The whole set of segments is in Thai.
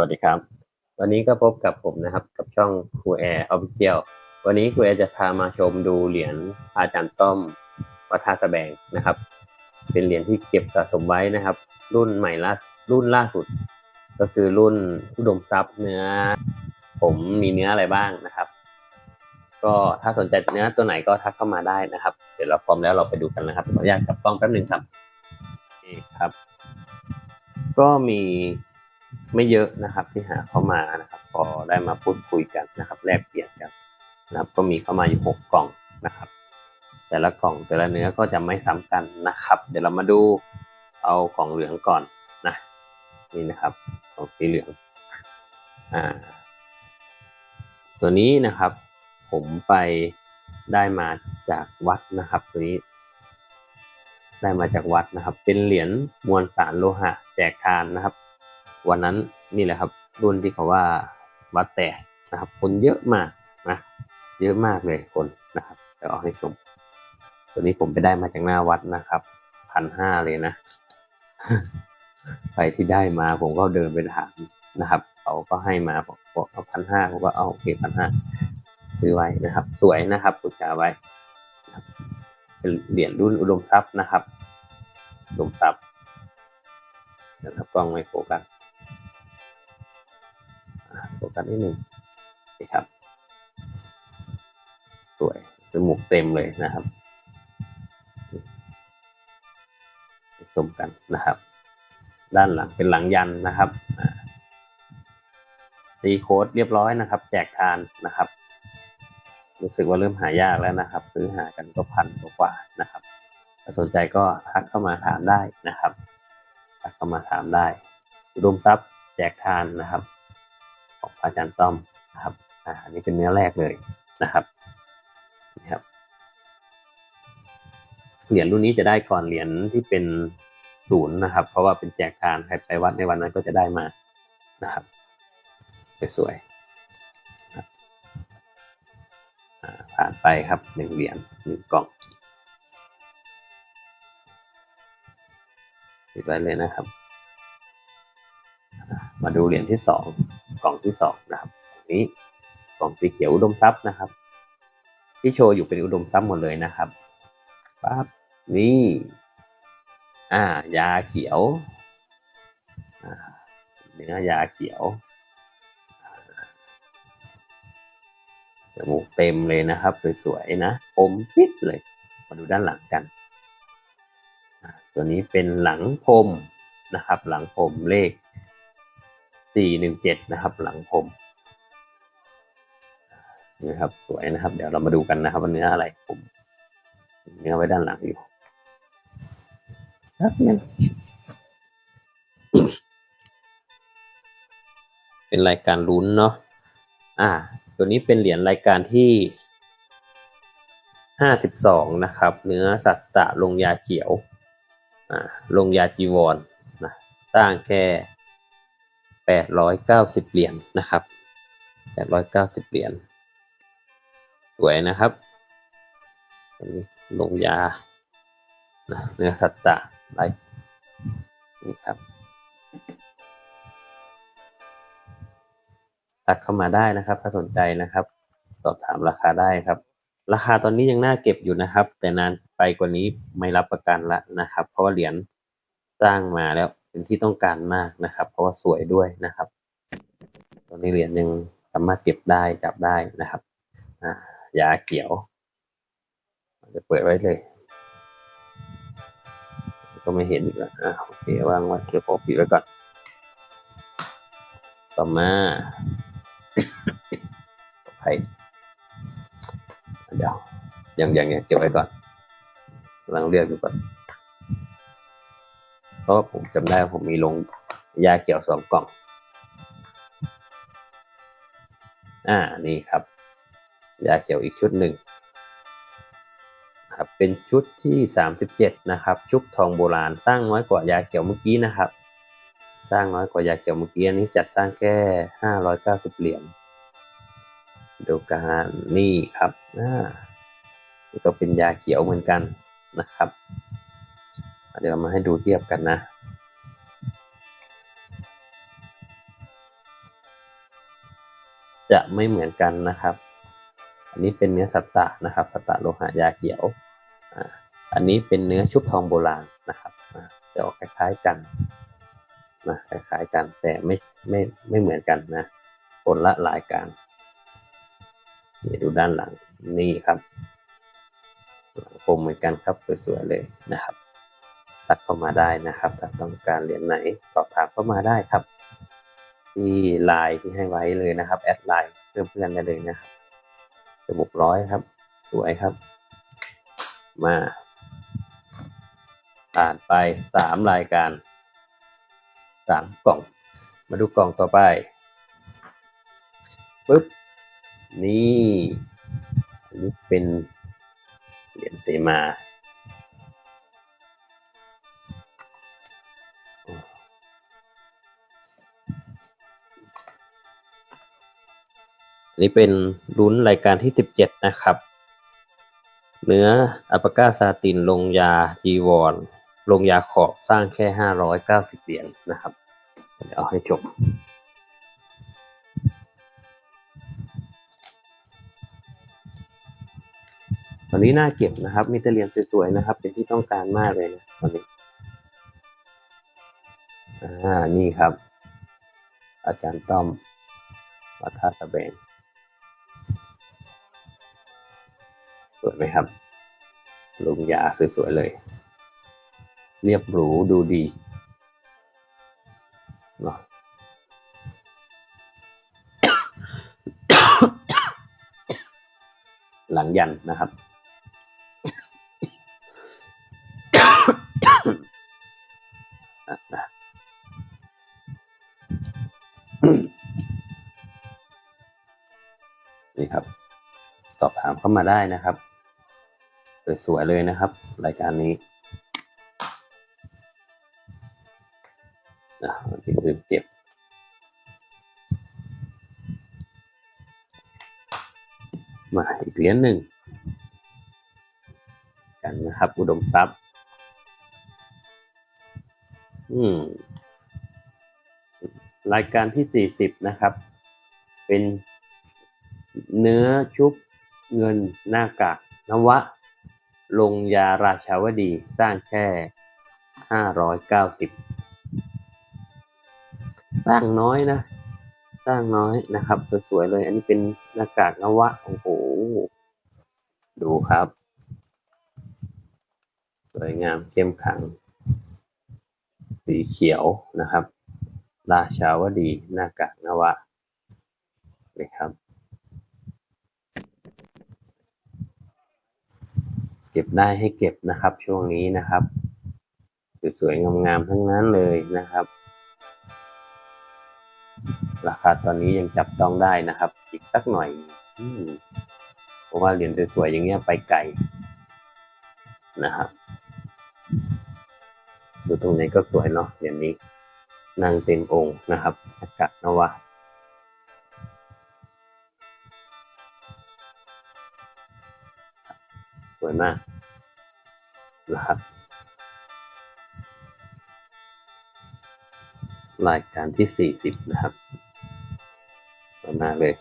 วัสดีครับ วันนี้ก็พบกับผมนะครับ กับช่องครูแอร์ออฟฟิเชียลวันนี้ครูแอร์จะพามาชมดูเหรียญอาจารย์ต้อมวัดท่าสแบงนะครับ เป็นเหรียญที่เก็บสะสมไว้นะครับ รุ่นใหม่ล่ารุ่นล่าสุด ก็คือรุ่นอุดมทรัพย์เนื้อ ผมมีเนื้ออะไรบ้างนะครับ ก็ถ้าสนใจเนื้อตัวไหนก็ทักเข้ามาได้นะครับ เดี๋ยวเราพร้อมแล้วเราไปดูกันนะครับขออนุญาตกลับกล้องแป๊บหนึ่งครับนี่ครับ ก็มี ไม่เยอะนะครับที่หาเข้ามานะครับพอได้มาพูดคุยกันนะครับแลกเปลี่ยนกันนะครับก็มีเข้ามาอยู่หกกล่องนะครับ แต่ละกล่องแต่ละเนื้อก็จะไม่ซ้ำกันนะครับ เดี๋ยวเรามาดูเอากล่องเหลืองก่อนนะนี่นะครับกล่องสีเหลืองอ่าตัวนี้นะครับ ผมไปได้มาจากวัดนะครับ ตัวนี้ ได้มาจากวัดนะครับ เป็นเหรียญมวลสารโลหะแจกทานนะครับ วันนั้นนี่แหละครับ รุ่นที่เขาว่าวัดแตกนะครับ คนเยอะมากนะเยอะมากเลยคนนะครับจะเอาให้ชม ตัวนี้ผมไปได้มาจากหน้าวัดนะครับพันห้าเลยนะใครที่ได้มาผมก็เดินไปถามนะครับเขาก็ให้มาบอกเอาพันห้าผมก็เอาโอเคพันห้าซื้อไว้นะครับ สวยนะครับปุจจาไว้ เป็นเหรียญรุ่นอุดมทรัพย์นะครับอุดมทรัพย์นะครับกล้องไม่โฟกั สอ่าโฟกัสนิดหนึ่งนี่ครับ สวยจมูกเต็มเลยนะครับชมกันนะครับ ด้านหลังเป็นหลังยันนะครับตีโค้ดเรียบร้อยนะครับ แจกทานนะครับ รู้สึกว่าเริ่มหายากแล้วนะครับ ซื้อหากันก็พันกว่านะครับถ้าสนใจก็ทักเข้ามาถามได้นะครับ ทักเข้ามาถามได้อุดมทรัพย์แจกทานนะครับ ของอาจารย์ต้อมนะครับอ่าอันนี้เป็นเนื้อแรกเลยนะครับนี่ครับเหรียญรุ่นนี้จะได้ก่อนเหรียญที่เป็นศูนย์นะครับ เพราะว่าเป็นแจกทานใครไปวัดในวันนั้นก็จะได้มานะครับสวยๆครับอ่าผ่านไปครับหนึ่งเหรียญหนึ่งกล่องปิดไว้เลยนะครับ มาดูเหรียญที่สอง กล่องที่สองนะครับอันนี้กล่องสีเขียวอุดมทรัพย์นะครับ ที่โชว์อยู่เป็นอุดมทรัพย์หมดเลยนะครับปั๊บนี่อ่ายาเขียวเนื้อยาเขียวจมูกเต็มเลยนะครับ สวยๆนะผมปิดเลย มาดูด้านหลังกัน ตัวนี้เป็นหลังพรมนะครับ หลังพรมเลข สี่หนึ่งเจ็ดนะครับ หลังผมนี่ครับสวยนะครับ เดี๋ยวเรามาดูกันนะครับว่าเนื้ออะไรผมเนื้อไว้ด้านหลังอยู่ครับเนี่ยเป็นรายการลุ้นเนาะอ่า ตัวนี้เป็นเหรียญรายการที่ห้าสิบสองนะครับ เนื้อสัตตะลงยาเขียว อ่าลงยาจีวรนะสร้างแค่ แปดร้อยเก้าสิบเหรียญนะครับแปดร้อยเก้าสิบเหรียญสวยนะครับลงยาเนื้อสัตตะไรนี่ครับทักเข้ามาได้นะครับ ถ้าสนใจนะครับ สอบถามราคาได้ครับ ราคาตอนนี้ยังน่าเก็บอยู่นะครับ แต่นานไปกว่านี้ไม่รับประกันละนะครับ เพราะว่าเหรียญสร้างมาแล้ว เป็นที่ต้องการมากนะครับ เพราะว่าสวยด้วยนะครับ ตัวนี้เหรียญยังสามารถเก็บได้จับได้นะครับอ่ายาเขียวจะเปิดไว้เลย ก็ไม่เห็นอีกแล้วอ่าโอเควางไว้เดี๋ยวผมปิดไว้ก่อน ต่อมาไปเดี๋ยวยังยังยังเก็บไว้ก่อนกำลังเลือกดูก่อน ราะผมจำได้ว่าผมมีลงยาเขียวสองกล่อง อ่านี่ครับ ยาเขียวอีกชุดหนึ่งครับเป็นชุดที่สามสิบเจ็ดนะครับ ชุบทองโบราณสร้างน้อยกว่ายาเขียวเมื่อกี้นะครับ สร้างน้อยกว่ายาเขียวเมื่อกี้อันนี้จัดสร้างแค่ห้าร้อยเก้าสิบเหรียญดูการนี่ครับอ่าก็เป็นยาเขียวเหมือนกันนะครับ เดี๋ยวเรามาให้ดูเทียบกันนะ จะไม่เหมือนกันนะครับ อันนี้เป็นเนื้อสัตตะนะครับ สัตตะโลหะยาเขียว อันนี้เป็นเนื้อชุบทองโบราณนะครับ จะออกคล้ายๆกันนะคล้ายๆกันแต่ไม่ไม่ไม่เหมือนกันนะคนละลายการนี่ดูด้านหลังนี่ครับหลังคมเหมือนกันครับสวยๆเลยนะครับ ตัดเข้ามาได้นะครับ ถ้าต้องการเหรียญไหนสอบถามเข้ามาได้ครับ ที่ไลน์ที่ให้ไว้เลยนะครับแอดไลน์เพื่อนเพื่อนได้เลยนะครับจมูกร้อยครับ สวยครับ มาผ่านไปสามรายการสามกล่อง มาดูกล่องต่อไปปึ๊บนี่นนี้เป็นเหรียญเสมา นนี้เป็นลุ้นรายการที่ 17 นะครับ เนื้ออัปปาก้าซาตินลงยาจีวรลงยาขอบสร้างแค่ 590 เหรียญนะครับ เดี๋ยวเอาให้จบตอนนี้น่าเก็บนะครับ มีแต่เหรียญสวยๆนะครับ เป็นที่ต้องการมากเลยนะตอนนี้ อ่า นี่ครับ อาจารย์ต้อมวัดท่าตะแบง วยไหมครับลงยาสวยๆเลย เรียบหรูดูดีเนาะหลังยันนะครับ นี่ครับ สอบถามเข้ามาได้นะครับ สวยๆเลยนะครับ รายการนี้นะนที่ลืมเก็บมาอีกเหรียญหนึ่ง กันนะครับ อุดมทรัพย์ อืม รายการที่ 40 นะครับ เป็นเนื้อชุบเงินหน้ากากนวะ ลงยาราชาวดีสร้างแค่ 590 สร้างน้อยนะ สร้างน้อยนะครับ สวยๆเลย อันนี้เป็นหน้ากากนวะ โอ้โห ดูครับ สวยงามเข้มขัง สีเขียวนะครับ ราชาวดีหน้ากากนวะนี่ครับ เก็บได้ให้เก็บนะครับ ช่วงนี้นะครับ สวยๆงามๆทั้งนั้นเลยนะครับ ราคาตอนนี้ยังจับต้องได้นะครับ อีกสักหน่อยเพราะว่าเหรียญสวยๆอย่างเงี้ยไปไกลนะครับดูตรงไหนก็สวยเนาะเหรียญนี้นางเต็มองค์นะครับอากาศนวะ วยมากนะครับรายการที่ 40 นะครับสวยมากเลย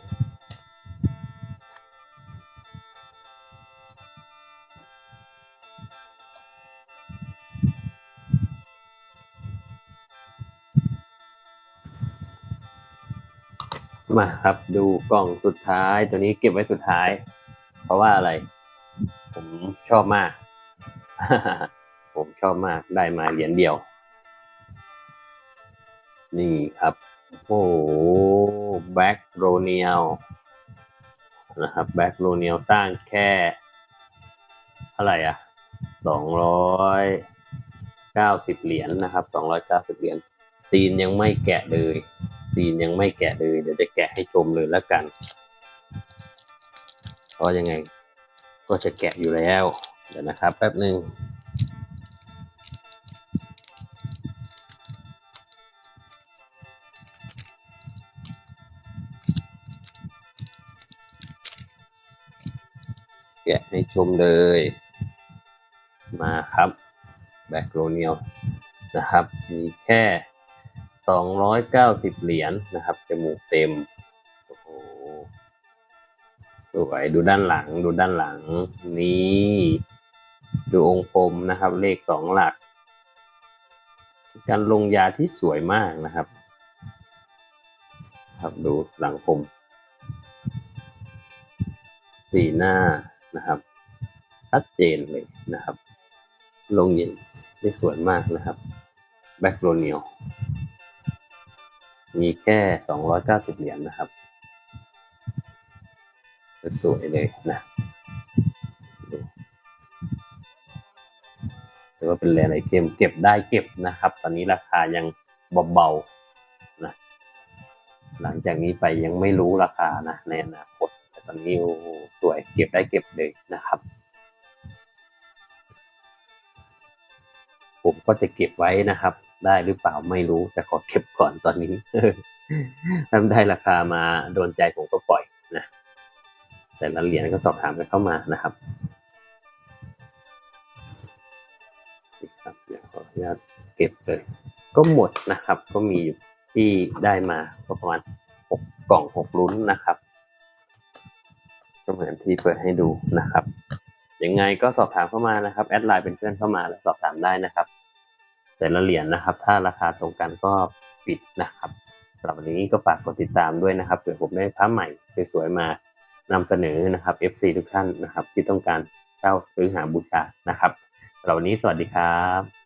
มาครับดูกล่องสุดท้ายตัวนี้เก็บไว้สุดท้าย เพราะว่าอะไร ผมชอบมาก ผมชอบมากได้มาเหรียญเดียว นี่ครับ โอ้แบ็กโรเนียลนะครับแบ็กโรเนียลสร้างแค่เท่าไหร่อะสองร้อยเก้าสิบเหรียญนะครับสองร้อยเก้าสิบเหรียญตีนยังไม่แกะเลยตีนยังไม่แกะเลย เดี๋ยวจะแกะให้ชมเลยแล้วกันเพราะยังไง ก็จะแกะอยู่แล้ว เดี๋ยวนะครับแป๊บหนึ่งแกะให้ชมเลย มาครับแบ็กโรเนียลนะครับ มีแค่ 290 เหรียญนะครับจมูกเต็ม สวยดูด้านหลัง ดูด้านหลัง นี่ ดูองค์พรมนะครับ เลขสองหลัก การลงยาที่สวยมากนะครับ ครับดูหลังผมสีหน้านะครับชัดเจนเลยนะครับ ลงเย็นได้สวยมากนะครับ แบ็กโรเนียลมีแค่สองร้อยเก้าสิบเหรียญนะครับ สวยเลยนะถือว่าเป็นแลนไอเทมเก็บได้เก็บนะครับ ตอนนี้ราคายังเบาๆนะหลังจากนี้ไปยังไม่รู้ราคานะในอนาคตแต่ตอนนี้สวยเก็บได้เก็บเลยนะครับ ผมก็จะเก็บไว้นะครับ ได้หรือเปล่าไม่รู้แต่ขอเก็บก่อนตอนนี้ถ้าได้ราคามาโดนใจผมก็ปล่อย แต่ละเหรียญก็สอบถามกันเข้ามานะครับนี่ครับเดี๋ยวขออนุญาตเก็บเลย ก็หมดนะครับ ก็มีอยู่ที่ได้มาก็ประมาณหกกล่องหกลุ้นนะครับ ก็เหมือนที่เปิดให้ดูนะครับยังไงก็สอบถามเข้ามานะครับแอดไลน์เป็นเพื่อนเข้ามาแล้วสอบถามได้นะครับ แต่ละเหรียญนะครับ ถ้าราคาตรงกันก็ปิดนะครับสำหรับวันนี้ก็ฝากกดติดตามด้วยนะครับเผื่อผมได้พระใหม่สวยๆมา นำเสนอนะครับ FC ทุกท่านนะครับ ที่ต้องการเช่าซื้อหาบูชานะครับสำหรับวันนี้สวัสดีครับ